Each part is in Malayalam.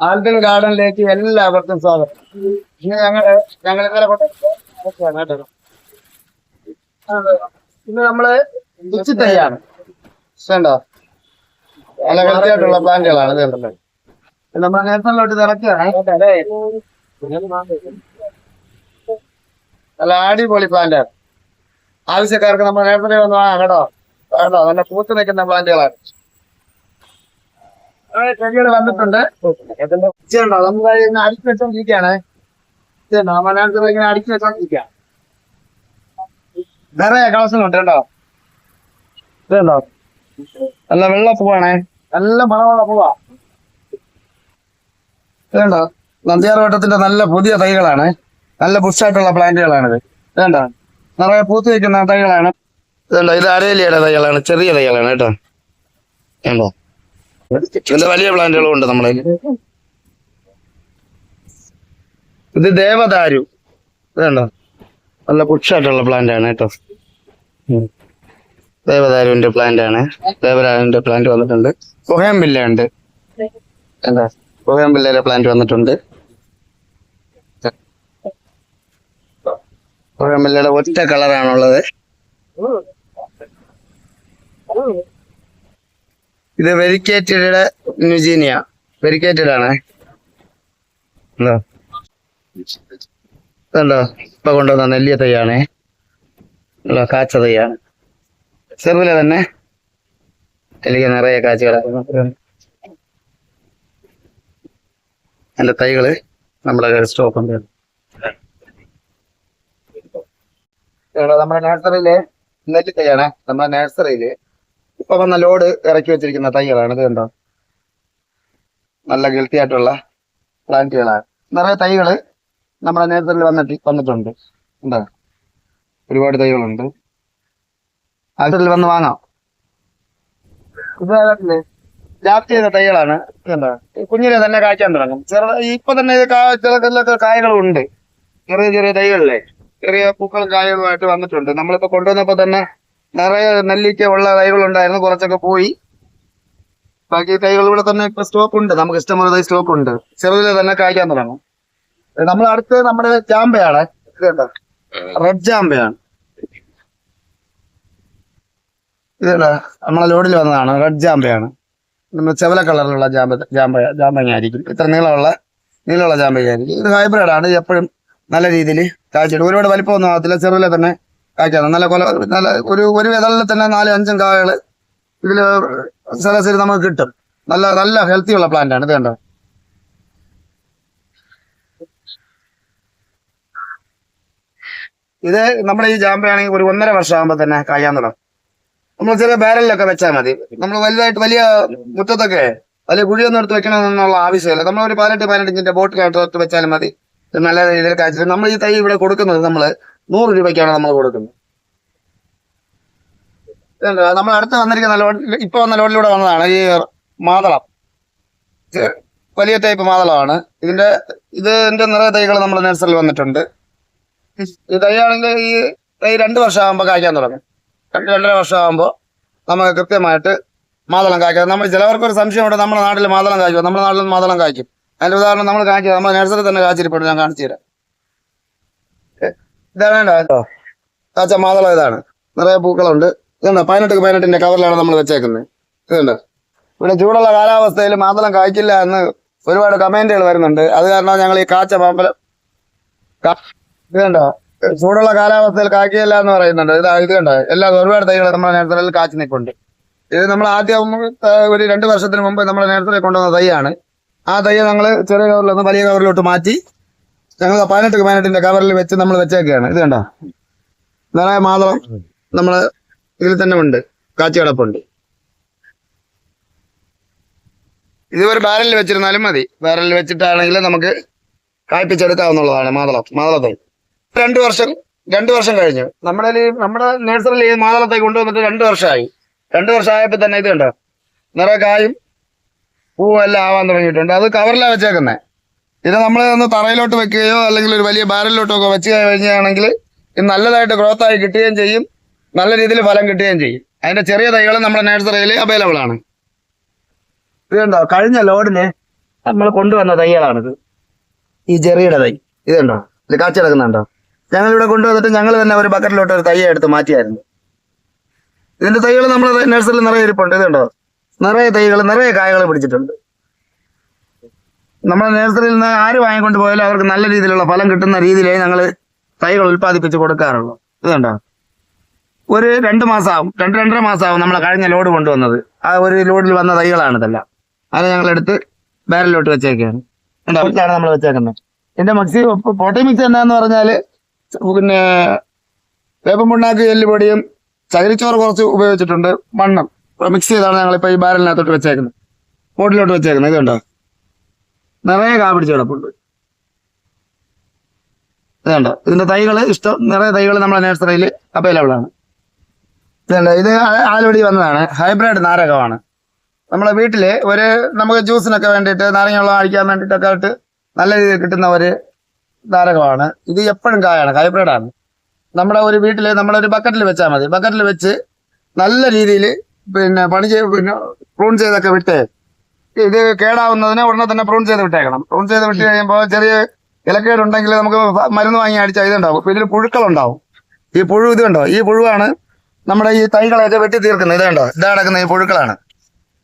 ആൽബിൻ ഗാർഡനിലേക്ക് എല്ലാവർക്കും സ്വാഗതം. ഇന്ന് ഞങ്ങൾ ഞങ്ങൾ ഇന്നലെ കേട്ടോ. ഇന്ന് നമ്മൾ ഉച്ചത്തയ്യാണ് വേണ്ടോ നല്ല കൃത്യമായിട്ടുള്ള പ്ലാന്റുകളാണ് നമ്മൾ നേരത്തിലോട്ട് ഇറക്കുകയാണ്. നല്ല അടിപൊളി പ്ലാന്റാണ്. ആവശ്യക്കാർക്ക് നമ്മൾ നേരത്തെ വന്ന് വാങ്ങാം കേട്ടോ. കേട്ടോ. നല്ല പൂത്ത് നിൽക്കുന്ന പ്ലാന്റുകളാണ്. ചെടികൾ വന്നിട്ടുണ്ട്. അടുക്കി വെച്ചോണ്ടിരിക്കുകയാണ് ഇതുണ്ടോ? നല്ല വെള്ള പൂവാണേ. നല്ല മണമുള്ള പൂവാ. ഇതുണ്ടോ? നന്ദിയാർവട്ടത്തിന്റെ നല്ല പുതിയ തൈകളാണ്. നല്ല ബുഷായിട്ടുള്ള പ്ലാന്റുകളാണിത്. ഇതുണ്ടോ? നിറയെ പൂത്തു വയ്ക്കുന്ന തൈകളാണ്. ഇതുണ്ടോ? ഇത് അരേലിയുടെ തൈകളാണ്. ചെറിയ തൈകളാണ് കേട്ടോ. ഉണ്ടോ ഇതിന്റെ വലിയ പ്ലാന്റുകളും ഉണ്ട് നമ്മളെ ഇത് ദേവദാരു. ഇതുണ്ടോ നല്ല പുക്ഷായിട്ടുള്ള പ്ലാന്റ് ആണ് കേട്ടോ ദേവദാരുവിന്റെ പ്ലാന്റ് ആണ് ദേവദാരുവിന്റെ പ്ലാന്റ് വന്നിട്ടുണ്ട്. പുകയമ്പില്ല ഉണ്ട് എന്താ? പുകയമ്പില്ലയുടെ പ്ലാന്റ് വന്നിട്ടുണ്ട്. പുകയമ്പില്ലയുടെ ഒറ്റ കളറാണുള്ളത്. ഇത് വെരിക്കേറ്റഡ് ന്യൂജീനിയ. വെരിക്കേറ്റഡ് ആണ്. ഉണ്ടോ? ഉണ്ടോ ഇപ്പൊ കൊണ്ടുവന്ന നെല്ലിയ തയ്യാണേ ഉണ്ടോ? കാച്ച തൈയാണ്. ചെറുതിലെ തന്നെ? എനിക്ക് നിറയെ കാച്ച കിടക്കുന്നു അതിന്റെ തൈകൾ നമ്മുടെ സ്റ്റോക്ക് ഉണ്ട്. നമ്മുടെ നഴ്സറിയിലെ നെല്ലി തൈയാണ് നമ്മുടെ നഴ്സറിയിൽ ഇപ്പൊ വന്ന ലോഡ് ഇറക്കി വെച്ചിരിക്കുന്ന തൈകളാണ്. ഇത് കണ്ടോ? നല്ല ഗിൽത്തി ആയിട്ടുള്ള പ്ലാന്റുകളാണ്. നിറയെ തൈകൾ നമ്മുടെ നേതൃത്വത്തിൽ വന്നിട്ട് വന്നിട്ടുണ്ട്. എന്താ ഒരുപാട് തൈകളുണ്ട്. ആശുപത്രിയിൽ വന്ന് വാങ്ങാം. ജാപ്തി ചെയ്ത തൈകളാണ്. എന്താ കുഞ്ഞിനെ തന്നെ കായ്ക്കാൻ തുടങ്ങും. ചെറിയ ഇപ്പൊ തന്നെ ഇത് കായകളും ഉണ്ട്. ചെറിയ ചെറിയ തൈകളിലെ ചെറിയ പൂക്കളും കായകളുമായിട്ട് വന്നിട്ടുണ്ട്. നമ്മളിപ്പോ കൊണ്ടുവന്നപ്പോ തന്നെ നിറയെ നെല്ലിക്ക ഉള്ള തൈകളുണ്ടായിരുന്നു കുറച്ചൊക്കെ പോയി. ബാക്കി തൈകൾ ഇവിടെ തന്നെ ഇപ്പൊ സ്റ്റോക്ക് ഉണ്ട്. നമുക്ക് ഇഷ്ടമുള്ള തൈ സ്റ്റോക്ക് ഉണ്ട്. ചെറുതിലെ തന്നെ കായ്ക്കാൻ തുടങ്ങും. നമ്മൾ അടുത്ത് നമ്മുടെ ചാമ്പയാണ് റെഡ് ചാമ്പയാണ് ഇതല്ല നമ്മളെ ലോഡിൽ വന്നതാണ്. റെഡ് ജാമ്പയാണ്. നമ്മൾ ചെവല കളറിലുള്ള ജാമ്പ ജാമ്പ ജാമ്പങ്ങ ആയിരിക്കും ഇത്ര നീളമുള്ള നീളമുള്ള ജാമ്പങ്ങ ഇത് ഹൈബ്രിഡാണ് എപ്പോഴും നല്ല രീതിയിൽ കാഴ്ചയുണ്ട് ഒരുപാട് വലിപ്പമൊന്നും ആകത്തില്ല ചെറുതിലെ തന്നെ കായ്ക്കാണ് നല്ല കൊല നല്ല ഒരു ഒരു വിതളിൽ തന്നെ നാലും അഞ്ചും കായകൾ ഇതിൽ ശരാശരി നമുക്ക് കിട്ടും. നല്ല നല്ല ഹെൽത്തി ഉള്ള പ്ലാന്റ് ആണ്. ഇത് കണ്ടോ? ഇത് നമ്മുടെ ഈ ജാമ്പയാണെങ്കിൽ ഒരു ഒന്നര വർഷം ആകുമ്പോ തന്നെ കായാൻ തുടങ്ങും. നമ്മൾ ചെറിയ ബാരലിലൊക്കെ വെച്ചാൽ മതി. നമ്മൾ വലുതായിട്ട് വലിയ മുറ്റത്തൊക്കെ വലിയ കുഴിയൊന്നും എടുത്ത് വെക്കണമെന്നുള്ള ആവശ്യമില്ല. നമ്മൾ ഒരു പതിനെട്ട് പതിനെട്ടിഞ്ചിന്റെ ബോട്ടിലായിട്ട് വെച്ചാലും മതി. നല്ല രീതിയിൽ കാഴ്ച നമ്മൾ ഈ തൈ ഇവിടെ കൊടുക്കുന്നത് നമ്മൾ നൂറ് രൂപയ്ക്കാണ് നമ്മൾ കൊടുക്കുന്നത്. നമ്മൾ അടുത്ത് വന്നിരിക്കുന്ന ലോഡിൽ ഇപ്പൊ വന്ന ലോഡിലൂടെ വന്നതാണ് ഈ മാതളം. വലിയ ടൈപ്പ് മാതളമാണ്. ഇതിന്റെ ഇതിന്റെ നിറയെ തൈകൾ നമ്മൾ നഴ്സറിൽ വന്നിട്ടുണ്ട്. ഈ തൈയാണെങ്കിൽ ഈ തൈ രണ്ട് വർഷം ആകുമ്പോൾ കായ്ക്കാൻ തുടങ്ങും. രണ്ട് രണ്ടര വർഷം ആകുമ്പോൾ നമുക്ക് കൃത്യമായിട്ട് മാതളം കായ്ക്കാം നമ്മൾ ചിലവർക്ക് ഒരു സംശയമുണ്ട് നമ്മുടെ നാട്ടിൽ മാതളം കായ്ക്കും നമ്മുടെ നാട്ടിൽ മാതളം കായ്ക്കും. അതിന്റെ ഉദാഹരണം നമ്മൾ കായ്ക്കുക. നമ്മുടെ നഴ്സറി തന്നെ കാച്ചിരിപ്പുണ്ട് ഞാൻ കാണിച്ചു തരാം. ഏ, വേണ്ട. കാച്ച മാതളം ഇതാണ്. നിറയെ പൂക്കളുണ്ട്. ഇതുണ്ട്? പതിനെട്ട് പതിനെട്ടിന്റെ കവറിലാണ് നമ്മൾ വെച്ചേക്കുന്നത്. ഇതുണ്ട്? ഇവിടെ ചൂടുള്ള കാലാവസ്ഥയിൽ മാതളം കായ്ക്കില്ല എന്ന് ഒരുപാട് കമന്റുകൾ വരുന്നുണ്ട്. അത് കാരണം ഞങ്ങൾ ഈ കാച്ച മാമ്പലം ഇതുണ്ടോ? ചൂടുള്ള കാലാവസ്ഥയിൽ കായ്ക്കില്ല എന്ന് പറയുന്നുണ്ട്. ഇതാ ഇത് കണ്ടോ? എല്ലാ ഒരുപാട് തൈകൾ നമ്മുടെ നേരത്തിൽ കാച്ചു നിൽപ്പുണ്ട്. ഇത് നമ്മൾ ആദ്യം ഒരു രണ്ട് വർഷത്തിന് മുമ്പ് നമ്മൾ നേരത്തെ കൊണ്ടുവന്ന തൈയാണ്. ആ തൈ ഞങ്ങൾ ചെറിയ കവറിൽ നിന്ന് വലിയ കവറിലോട്ട് മാറ്റി ഞങ്ങൾ പതിനെട്ട് പതിനെട്ടിന്റെ കവറിൽ വെച്ച് നമ്മൾ വെച്ചേക്കാണ്. ഇത് കണ്ടോ? നിറയെ മാതളം നമ്മൾ ഇതിൽ തന്നെ ഉണ്ട്. കാച്ചി കിടപ്പുണ്ട് ഇത് ഒരു ബാരലിൽ വെച്ചിരുന്നാലും മതി. ബാരലിൽ വെച്ചിട്ടാണെങ്കിൽ നമുക്ക് കായ്പിച്ചെടുക്കാവുന്നതാണ് മാതളം മാതളത്തൈ രണ്ടു വർഷം രണ്ടു വർഷം കഴിഞ്ഞു. നമ്മുടെ നമ്മുടെ നഴ്സറിയിൽ ഈ മാതളത്തൈ കൊണ്ടുവന്നിട്ട് രണ്ടു വർഷമായി. രണ്ടു വർഷമായപ്പോൾ തന്നെ ഇത് കണ്ടോ? നിറയെ കായും പൂവും എല്ലാം ആവാൻ തുടങ്ങിയിട്ടുണ്ട്. അത് കവറിലാണ് വെച്ചേക്കുന്നത് ഇത് നമ്മൾ ഒന്ന് തറയിലോട്ട് വെക്കുകയോ അല്ലെങ്കിൽ ഒരു വലിയ ബാരലിലോട്ടോ ഒക്കെ വെച്ച് കഴിഞ്ഞാണെങ്കിൽ ഇത് നല്ലതായിട്ട് ഗ്രോത്ത് ആയി കിട്ടുകയും ചെയ്യും. നല്ല രീതിയിൽ ഫലം കിട്ടുകയും ചെയ്യും. അതിന്റെ ചെറിയ തൈകൾ നമ്മുടെ നഴ്സറിയിൽ അവൈലബിൾ ആണ്. ഇതുണ്ടോ? കഴിഞ്ഞ ലോഡിന് നമ്മൾ കൊണ്ടുവന്ന തൈകളാണിത്. ഈ ചെറിയുടെ തൈ. ഇതുണ്ടോ? ഇത് കാച്ചിടക്കുന്നുണ്ടോ ഞങ്ങൾ ഇവിടെ കൊണ്ടുവന്നിട്ട് ഞങ്ങൾ തന്നെ ഒരു ബക്കറ്റിലോട്ട് ഒരു തൈ എടുത്ത് മാറ്റിയായിരുന്നു. ഇതിന്റെ തൈകൾ നമ്മുടെ നഴ്സറിയിൽ നിറയെ ഇരിപ്പുണ്ട്. ഇതുണ്ടോ? നിറയെ തൈകൾ നിറയെ കായകൾ പിടിച്ചിട്ടുണ്ട്. നമ്മുടെ നേതൃത്വത്തിൽ നിന്ന് ആര് വാങ്ങിക്കൊണ്ട് പോയാലും അവർക്ക് നല്ല രീതിയിലുള്ള ഫലം കിട്ടുന്ന രീതിയിലേ ഞങ്ങൾ തൈകൾ ഉൽപ്പാദിപ്പിച്ച് കൊടുക്കാറുള്ളൂ. ഇതുണ്ടോ ഒരു രണ്ട് മാസമാവും രണ്ട് രണ്ടര മാസമാവും നമ്മളെ കഴിഞ്ഞ ലോഡ് കൊണ്ടുവന്നത്. ആ ഒരു ലോഡിൽ വന്ന തൈകളാണ് ഇതെല്ലാം. അത് ഞങ്ങൾ എടുത്ത് ബാരലിലോട്ട് വെച്ചേക്കാണ്. ആണ് നമ്മൾ വെച്ചേക്കുന്നത്. എന്റെ മിക്സി പോട്ടി മിക്സ് എന്താന്ന് പറഞ്ഞാൽ പിന്നെ വേപ്പം പുണ്ണാക്ക് എല്ലുപൊടിയും ചകിരിച്ചോറ് കുറച്ച് ഉപയോഗിച്ചിട്ടുണ്ട്. മണ്ണും മിക്സ് ചെയ്താണ് ഞങ്ങൾ ഇപ്പൊ ഈ ബാരലിനകത്തോട്ട് വെച്ചേക്കുന്നത്. ബോട്ടിലോട്ട് വെച്ചേക്കുന്നത്. ഇതുണ്ടോ നിറയെ കാ പിടിച്ച് കിടപ്പുണ്ട്. ഇതുണ്ട് ഇതിന്റെ തൈകൾ ഇഷ്ടം. നിറയെ തൈകൾ നമ്മുടെ നേഴ്സറിയിൽ അവൈലബിൾ ആണ്. ഇതുണ്ട് ഇത് ആലുവടി വന്നതാണ്. ഹൈബ്രിഡ് നാരകമാണ്. നമ്മളെ വീട്ടിൽ ഒരു നമുക്ക് ജ്യൂസിനൊക്കെ വേണ്ടിയിട്ട് നാരങ്ങ വെള്ളം അടിക്കാൻ വേണ്ടിയിട്ടൊക്കെ ആയിട്ട് നല്ല രീതിയിൽ കിട്ടുന്ന ഒരു നാരകമാണ്. ഇത് എപ്പോഴും കായാണ് ഹൈബ്രിഡ് ആണ്. നമ്മുടെ ഒരു വീട്ടിൽ നമ്മളൊരു ബക്കറ്റിൽ വെച്ചാൽ മതി. ബക്കറ്റിൽ വെച്ച് നല്ല രീതിയിൽ പിന്നെ പണി ചെയ്ത് പിന്നെ പ്രൂൺ ചെയ്തൊക്കെ വിട്ട് ഇത് കേടാവുന്നതിനെ ഉടനെ തന്നെ പ്രൂൺ ചെയ്ത് വിട്ടേക്കണം. പ്രൂൺ ചെയ്ത് വിട്ട് കഴിയുമ്പോൾ ചെറിയ ഇലക്കേടുണ്ടെങ്കിൽ നമുക്ക് മരുന്ന് വാങ്ങി അടിച്ചാൽ ഇതുണ്ടാവും. ഇതിൽ പുഴുക്കളുണ്ടാവും. ഈ പുഴു ഇത് കണ്ടോ? ഈ പുഴുവാണ് നമ്മുടെ ഈ തൈകളൊക്കെ വെട്ടി തീർക്കുന്നത്. ഇത് കണ്ടോ? ഇതാ കിടക്കുന്ന ഈ പുഴുക്കളാണ്.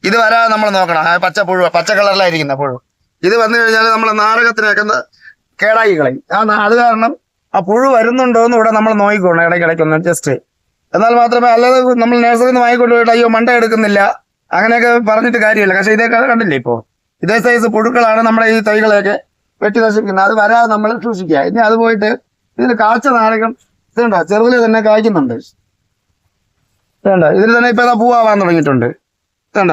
ഇത് വരാതെ നമ്മൾ നോക്കണം. ആ പച്ച പുഴു പച്ച കളറിലായിരിക്കുന്ന പുഴു. ഇത് വന്നു കഴിഞ്ഞാൽ നമ്മൾ നാടകത്തിനൊക്കെ കേടാക്കി കളയും. ആ അത് കാരണം ആ പുഴു വരുന്നുണ്ടോ എന്ന് ഇവിടെ നമ്മൾ നോക്കിക്കോണം ഇടയ്ക്കിടയ്ക്കൊന്ന് ജസ്റ്റ് എന്നാൽ മാത്രമേ അല്ലാതെ നമ്മൾ നേഴ്സറിന്ന് നിന്ന് വാങ്ങിക്കൊണ്ട് പോയിട്ട് അയ്യോ മണ്ട എടുക്കുന്നില്ല. അങ്ങനെയൊക്കെ പറഞ്ഞിട്ട് കാര്യമില്ല. പക്ഷെ ഇതൊക്കെ കണ്ടില്ലേ ഇപ്പോ? ഇതേ സൈസ് പുഴുക്കളാണ് നമ്മുടെ ഈ തൈകളെയൊക്കെ വെട്ടി നശിപ്പിക്കുന്നത്. അത് വരാതെ നമ്മൾ സൂക്ഷിക്കുക. ഇനി അത് പോയിട്ട് ഇതിന് കാച്ച നാരകം ഇതുണ്ടോ? ചെറുതിൽ തന്നെ കായ്ക്കുന്നുണ്ട്. വേണ്ട ഇതിൽ തന്നെ ഇപ്പൊ ഏതാ പൂവാവാൻ തുടങ്ങിയിട്ടുണ്ട്. വേണ്ട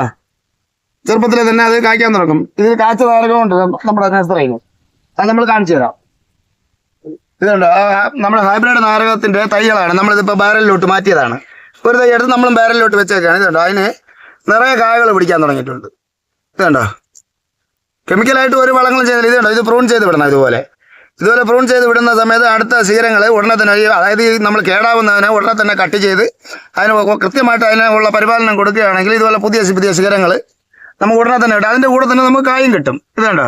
ചെറുപ്പത്തിൽ തന്നെ അത് കായ്ക്കാൻ തുടങ്ങും. ഇതിൽ കാച്ച നാരകമുണ്ട് നമ്മുടെ നഴ്സറിയിൽ. അത് നമ്മൾ കാണിച്ചു തരാം. ഇതുണ്ട്? നമ്മുടെ ഹൈബ്രിഡ് നാരകത്തിന്റെ തൈകളാണ്. നമ്മളിതിപ്പോ ബാരലിലോട്ട് മാറ്റിയതാണ്. ഒരു തൈ എടുത്ത് നമ്മളും ബാരലിലോട്ട് വെച്ചേക്കാണ്. ഇതുണ്ടോ? അതിന് നിറയെ കായകൾ പിടിക്കാൻ തുടങ്ങിയിട്ടുണ്ട്. ഇതുണ്ടോ കെമിക്കലായിട്ട് ഒരു വളങ്ങളും ചെയ്തില്ല. കണ്ടോ? ഇത് പ്രൂൺ ചെയ്ത് വിടണം ഇതുപോലെ. ഇതുപോലെ പ്രൂൺ ചെയ്ത് വിടുന്ന സമയത്ത് അടുത്ത ശീലങ്ങൾ ഉടനെ തന്നെ അതായത് നമ്മൾ കേടാവുന്നതിനെ ഉടനെ തന്നെ കട്ട് ചെയ്ത് അതിന് കൃത്യമായിട്ട് അതിനുള്ള പരിപാലനം കൊടുക്കുകയാണെങ്കിൽ ഇതുപോലെ പുതിയ പുതിയ ശിഖരങ്ങൾ നമുക്ക് ഉടനെ തന്നെ കിട്ടും. അതിന്റെ കൂടെ തന്നെ നമുക്ക് കായും കിട്ടും. ഇത് കണ്ടോ?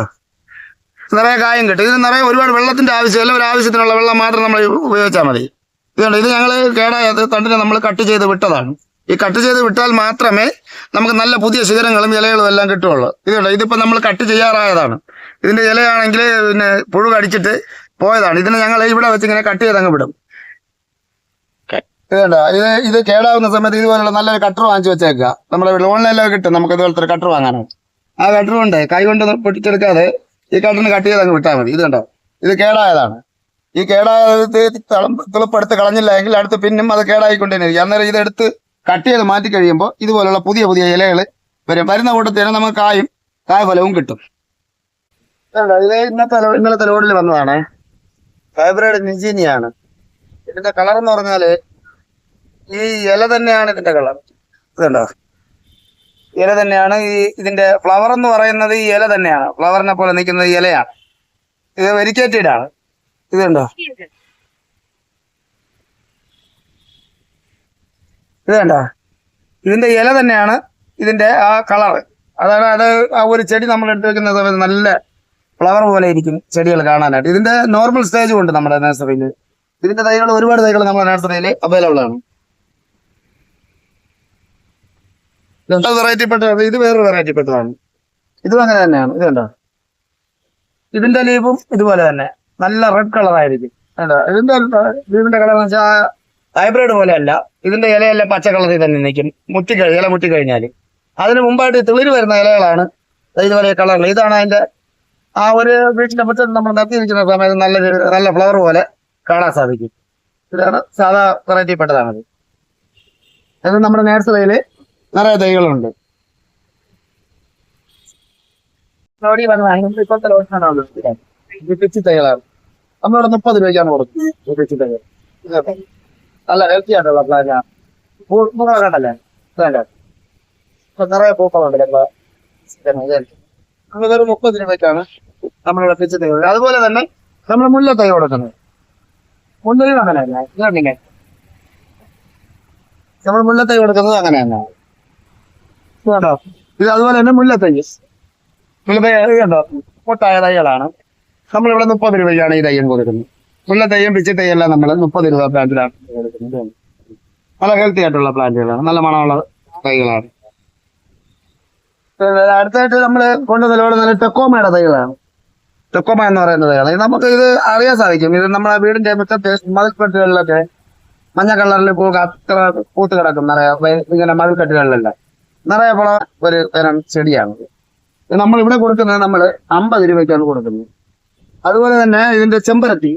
നിറയെ കായും കിട്ടും. ഇതിന് നിറയെ ഒരുപാട് വെള്ളത്തിന്റെ ആവശ്യമില്ല. ഒരു ആവശ്യത്തിനുള്ള വെള്ളം മാത്രം നമ്മൾ ഉപയോഗിച്ചാൽ മതി. ഇതുണ്ട് ഇത് ഞങ്ങൾ കേടായത് തണ്ടിനെ നമ്മൾ കട്ട് ചെയ്ത് വിട്ടതാണ്. ഈ കട്ട് ചെയ്ത് വിട്ടാൽ മാത്രമേ നമുക്ക് നല്ല പുതിയ ശിഖരങ്ങളും ഇലകളും എല്ലാം കിട്ടുള്ളൂ ഇതുണ്ട്? ഇതിപ്പോൾ നമ്മൾ കട്ട് ചെയ്യാറായതാണ്. ഇതിന്റെ ഇലയാണെങ്കിൽ പിന്നെ പുഴു കടിച്ചിട്ട് പോയതാണ്. ഇതിനെ ഞങ്ങൾ ഇവിടെ വെച്ച് ഇങ്ങനെ കട്ട് ചെയ്ത് അങ്ങ് വിടും. ഇതുണ്ട്? ഇത് ഇത് കേടാവുന്ന സമയത്ത് ഇതുപോലുള്ള നല്ലൊരു കട്ടർ വാങ്ങിച്ചു വെച്ചേക്കുക. നമ്മുടെ ഓൺലൈനിലൊക്കെ കിട്ടും. നമുക്ക് ഇതുപോലത്തെ ഒരു കട്ടർ വാങ്ങാനാണ് ആ കട്ടർ ഉണ്ട്. കൈ കൊണ്ട് പൊട്ടിച്ചെടുക്കാതെ ഈ കട്ടറിന് കട്ട് ചെയ്ത് അങ്ങ് വിട്ടാൽ മതി. ഇത് കണ്ടോ ഇത് കേടായതാണ്. ഈ കേടായത് തുളപ്പെടുത്ത് കളഞ്ഞില്ല എങ്കിൽ അടുത്ത് പിന്നും അത് കേടായിക്കൊണ്ടേയിരിക്കും. അന്നേരം ഇതെടുത്ത് കട്ട് ചെയ്ത് മാറ്റി കഴിയുമ്പോൾ ഇതുപോലുള്ള പുതിയ പുതിയ ഇലകൾ വരും. വരുന്ന കൂട്ടത്തിന് നമുക്ക് കായും കായഫലവും കിട്ടും. ഇത് ഇന്നത്തെ ഇന്നലത്തെ ലോഡിൽ വന്നതാണ്. ഫൈബ്രൈഡ് നിജീനിയാണ് ഇതിന്റെ കളർ എന്ന് പറഞ്ഞാൽ ഈ ഇല തന്നെയാണ് ഇതിന്റെ കളർ ഇതുണ്ടോ? ഇല തന്നെയാണ് ഈ ഇതിന്റെ ഫ്ലവർ എന്ന് പറയുന്നത് ഈ ഇല തന്നെയാണ്. ഫ്ലവറിനെ പോലെ നിൽക്കുന്നത് ഇലയാണ്. ഇത് വെരിക്കേറ്റഡ് ആണ്. ഇതുണ്ടോ? ഇത് വേണ്ട ഇതിന്റെ ഇല തന്നെയാണ് ഇതിന്റെ ആ കളർ അതാണ് അത് ആ ഒരു ചെടി നമ്മൾ എടുത്തു വെക്കുന്ന സമയത്ത് നല്ല ഫ്ലവർ പോലെ ഇരിക്കും ചെടികൾ കാണാനായിട്ട്. ഇതിന്റെ നോർമൽ സ്റ്റേജും ഉണ്ട് നമ്മുടെ നഴ്സറിയിൽ ഇതിന്റെ തൈകൾ ഒരുപാട് തൈകൾ നമ്മുടെ നഴ്സറിയിൽ അവൈലബിൾ ആണ്. വെറൈറ്റി പെട്ടതാണ് ഇത് വേറൊരു വെറൈറ്റി പെട്ടതാണ് ഇതും അങ്ങനെ തന്നെയാണ്. ഇത് കണ്ടോ? ഇതിന്റെ ലീഫും ഇതുപോലെ തന്നെ. നല്ല റെഡ് കളറായിരിക്കും ഇതിന്റെ ലീഫിന്റെ കളർ എന്ന് വെച്ചാൽ ഹൈബ്രിഡ് പോലെ അല്ല ഇതിന്റെ ഇലയെല്ലാം പച്ച കളറിൽ തന്നെ നിൽക്കും. മുറ്റി ഇല മുറ്റി കഴിഞ്ഞാൽ അതിന് മുമ്പായിട്ട് തെളിര് വരുന്ന ഇലകളാണ് ഇതുപോലെ കളറിൽ ഇതാണ് അതിന്റെ ആ ഒരു വീട്ടിന്റെ മുറ്റത്ത് നമ്മൾ നിർത്തി നിൽക്കുന്ന സമയത്ത് നല്ല നല്ല ഫ്ലവർ പോലെ കാണാൻ സാധിക്കും. ഇതാണ് സാധാ വെറൈറ്റി പെട്ടതാണത്. അത് നമ്മുടെ നേഴ്സറിയിൽ നിറയെ തൈകളുണ്ട്. ഇപ്പോഴത്തെ ലോഷനാണ് പിച്ചി തൈകളാണ്. നമ്മളിവിടെ മുപ്പത് രൂപയ്ക്കാണ് കൊടുക്കുന്നത്. പിച്ചി തൈകൾ. നല്ല ഹെൽത്തി ആയിട്ടുള്ള പ്ലാന്റാണ് പൂക്കളെ കണ്ടല്ലേ? പ്ലാന്റ് ഇപ്പൊ നിറയെ പൂക്കളുണ്ടല്ലേ ഇപ്പൊ? വെറും മുപ്പത് രൂപയ്ക്കാണ് നമ്മളിവിടെ പിച്ചി തൈ അതുപോലെ തന്നെ നമ്മൾ മുല്ല തൈ കൊടുക്കുന്നത് മുല്ലയും അങ്ങനെയല്ല ഇതുണ്ടില്ലേ? നമ്മൾ മുല്ലത്തൈ കൊടുക്കുന്നത് അങ്ങനെ തന്നെ. ഇത് ഇത് അതുപോലെ തന്നെ തൈ മുല്ല തൈ കണ്ടോ പൊട്ടായ തൈകളാണ്. നമ്മളിവിടെ മുപ്പത് രൂപയ്ക്കാണ് ഈ തയ്യം കൊടുക്കുന്നത്. മുല്ല തയ്യം പിച്ച തയ്യെല്ലാം നമ്മൾ മുപ്പത് രൂപ പ്ലാന്റിലാണ് നല്ല ഹെൽത്തി ആയിട്ടുള്ള പ്ലാന്റുകളാണ്. നല്ല മണമുള്ള തൈകളാണ്. അടുത്തായിട്ട് നമ്മൾ കൊണ്ട് നല്ല ടെക്കോമയുടെ തൈകളാണ്. ടെക്കോമ എന്ന് പറയുന്ന തൈകളാണ്. നമുക്ക് ഇത് അറിയാൻ സാധിക്കും. ഇത് നമ്മുടെ വീടിന്റെ മുറ്റത്ത് മതിൽക്കെട്ടുകളിലൊക്കെ മഞ്ഞ കളറിൽ പൂ അത്ര പൂത്ത് കിടക്കും നിറയെ. ഇങ്ങനെ മതിൽക്കെട്ടുകളിലെല്ലാം നിറയെ പോള ഒരു തരം ചെടിയാണ് നമ്മൾ ഇവിടെ കൊടുക്കുന്നത് നമ്മൾ അമ്പത് രൂപയ്ക്കാണ് കൊടുക്കുന്നത്. അതുപോലെ തന്നെ ഇതിന്റെ ചെമ്പരത്തി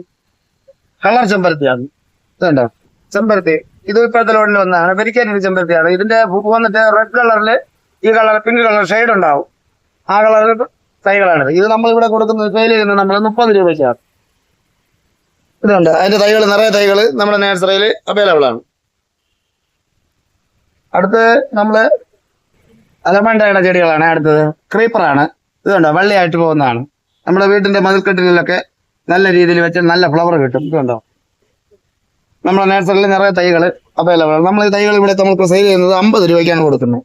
കളർ ചെമ്പരത്തിയാണ്. ഇതുണ്ടോ? ചെമ്പരത്തി. ഇത് ഇപ്പോഴത്തെ ലോഡിൽ വന്നതാണ്. വെരിക്കാനൊരു ചെമ്പരത്തിയാണ്. ഇതിന്റെ പൂവ് വന്നിട്ട് റെഡ് കളറിൽ ഈ കളർ പിങ്ക് കളർ ഷെയ്ഡ് ഉണ്ടാവും. ആ കളർ തൈകളാണ് ഇത് നമ്മൾ ഇവിടെ കൊടുക്കുന്നത് സെയിൽ ചെയ്യുന്നത് നമ്മൾ മുപ്പത് രൂപയ്ക്കാണ്. ഇതുണ്ട്. അതിന്റെ തൈകൾ നിറയെ തൈകൾ നമ്മുടെ നേഴ്സറിയിൽ അവൈലബിൾ ആണ്. അടുത്ത് നമ്മൾ അലമണ്ടയുടെ ചെടികളാണ് അടുത്തത്. ക്രീപ്പറാണ് ഇതുണ്ട്? വള്ളിയായിട്ട് പോകുന്നതാണ്. നമ്മുടെ വീടിന്റെ മതിൽക്കെട്ടിലൊക്കെ നല്ല രീതിയിൽ വെച്ച് നല്ല ഫ്ലവർ കിട്ടും. ഇതുണ്ടോ? നമ്മുടെ നേഴ്സറിൽ നിറയെ തൈകൾ അവൈലബിൾ ആണ്. നമ്മൾ ഈ തൈകൾ ഇവിടെ നമുക്ക് സെയിൽ ചെയ്യുന്നത് അമ്പത് രൂപയ്ക്കാണ് കൊടുക്കുന്നത്.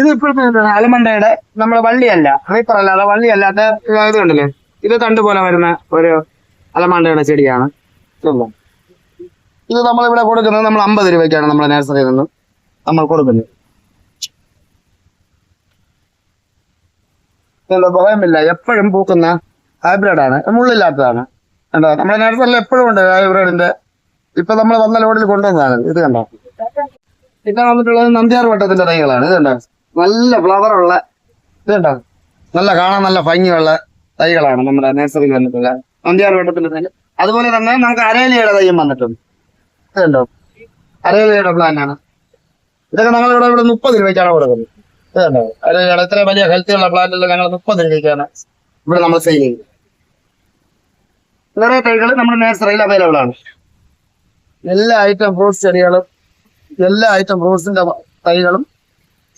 ഇത് ഇപ്പോഴത്തെ അലമണ്ടയുടെ നമ്മുടെ വള്ളിയല്ല റീപ്പർ അല്ലാതെ വള്ളിയല്ലാത്ത ഇത് കണ്ടില്ലേ? ഇത് തണ്ട് പോലെ വരുന്ന ഒരു അലമണ്ടയുടെ ചെടിയാണ്? ഇത് നമ്മളിവിടെ കൊടുക്കുന്നത് നമ്മൾ അമ്പത് രൂപയ്ക്കാണ് നമ്മുടെ നഴ്സറിയിൽ നിന്ന് നമ്മൾ കൊടുക്കുന്നത്. ഇതുണ്ടോ? ഭയമില്ല എപ്പോഴും പൂക്കുന്ന ഹൈബ്രിഡ് ആണ് മുള്ളില്ലാത്തതാണ്. കണ്ടോ? നമ്മുടെ നേരത്തെ എപ്പോഴും ഉണ്ട് ഹൈബ്രിഡിന്റെ. ഇപ്പൊ നമ്മൾ വന്ന ലോഡിൽ കൊണ്ടുവന്നതാണ്. ഇത് കണ്ടോ? പിന്നെ വന്നിട്ടുള്ളത് നന്ദ്യാർ വട്ടത്തിന്റെ തൈകളാണ്. ഇത് കണ്ടോ? നല്ല ഫ്ലവർ ഉള്ള ഇത് കണ്ടോ? നല്ല കാണാൻ നല്ല ഭംഗിയുള്ള തൈകളാണ് നമ്മുടെ നഴ്സറിയിൽ വന്നിട്ടുള്ള നന്ദിയാർ വട്ടത്തിന്റെ തൈ അതുപോലെ തന്നെ നമുക്ക് അരേലിയുടെ തൈയും വന്നിട്ടുണ്ട്. ഇത് കണ്ടോ? അരേലിയുടെ പ്ലാനാണ് ഇതൊക്കെ നമ്മളിവിടെ ഇവിടെ മുപ്പത് രൂപയ്ക്കാണ് കൊടുക്കുന്നത്. ഇത് കണ്ടോ അരേലിയുടെ ഇത്ര വലിയ ഹെൽത്തി ഉള്ള പ്ലാന്റിൽ ഞങ്ങൾ മുപ്പത് രൂപയ്ക്കാണ് ഇവിടെ നമ്മൾ സെയിൽ ചെയ്യുന്നത് നിറയെ തൈകൾ നമ്മുടെ നേഴ്സറിയിൽ അവൈലബിൾ ആണ്. എല്ലാ ഐറ്റം ഫ്രൂട്ട്സ് ചെടികളും എല്ലാ ഐറ്റം ഫ്രൂട്ട്സിന്റെ തൈകളും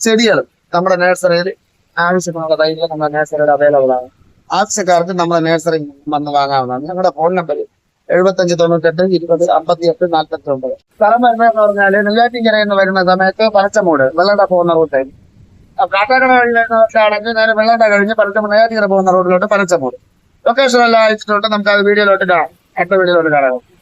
ചെടികളും നമ്മുടെ നേഴ്സറിയിൽ ആവശ്യമുള്ള തൈകൾ നമ്മുടെ നേഴ്സറിയിൽ അവൈലബിൾ ആണ്. ആവശ്യക്കാർക്ക് നമ്മുടെ നേഴ്സറി വന്ന് വാങ്ങാവുന്നതാണ്. ഞങ്ങളുടെ ഫോൺ നമ്പർ എഴുപത്തഞ്ച് തൊണ്ണൂറ്റെട്ട് ഇരുപത് അമ്പത്തി എട്ട് നാൽപ്പത്തി ഒമ്പത് സ്ഥലം വരുന്നതെന്ന് പറഞ്ഞാൽ നെയ്യാറ്റിൻകര എന്ന് വരുന്ന സമയത്ത് പനച്ചമൂട് വെള്ളട പോകുന്ന റൂട്ട് കഴിഞ്ഞാണെങ്കിൽ നേരെ വെള്ളണ്ട കഴിഞ്ഞ് പനച്ചമൂട് നെയ്യാറ്റിൻകര പോകുന്ന റോഡിലോട്ട് പനച്ചമൂട് ലൊക്കേഷൻ എല്ലാം അയച്ചിട്ടുണ്ട്. നമുക്ക് അത് വീഡിയോയിലോട്ട് കാണാം. അടുത്ത വീഡിയോയിലോട്ട് കാണാം.